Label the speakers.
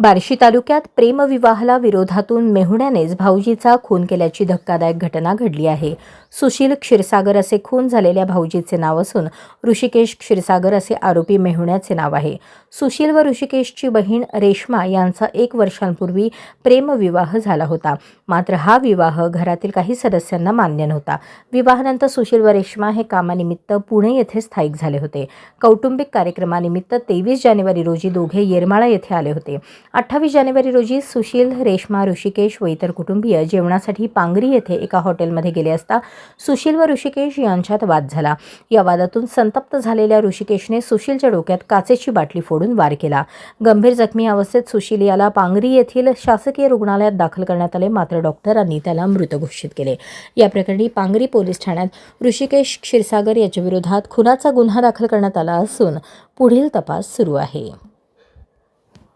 Speaker 1: बार्शी तालुक्यात प्रेमविवाहाला विरोधातून मेहुण्यानेच भाऊजीचा खून केल्याची धक्कादायक घटना घडली आहे. सुशील क्षीरसागर असे खून झालेल्या भाऊजीचे नाव असून ऋषिकेश क्षीरसागर असे आरोपी मेहुण्याचे नाव आहे. सुशील व ऋषिकेशची बहीण रेश्मा यांचा एक वर्षांपूर्वी प्रेमविवाह झाला होता. मात्र हा विवाह घरातील काही सदस्यांना मान्य नव्हता. विवाहानंतर सुशील व रेश्मा हे कामानिमित्त पुणे येथे स्थायिक झाले होते. कौटुंबिक कार्यक्रमानिमित्त तेवीस जानेवारी रोजी दोघे येरमाळा येथे आले होते. अठ्ठावीस जानेवारी रोजी सुशील रेश्मा ऋषिकेश व इतर कुटुंबीय जेवणासाठी पांगरी येथे एका हॉटेलमध्ये गेले असता सुशील व ऋषिकेश यांच्यात वाद झाला. या वादातून संतप्त झालेल्या ऋषिकेशने सुशीलच्या डोक्यात काचेची बाटली फोडून वार केला. गंभीर जखमी अवस्थेत सुशील याला पांगरी येथील शासकीय रुग्णालयात दाखल करण्यात आले. मात्र डॉक्टरांनी त्याला मृत घोषित केले. या प्रकरणी पांगरी पोलीस ठाण्यात ऋषिकेश क्षीरसागर याच्या विरोधात खुनाचा गुन्हा दाखल करण्यात आला असून पुढील तपास सुरू आहे.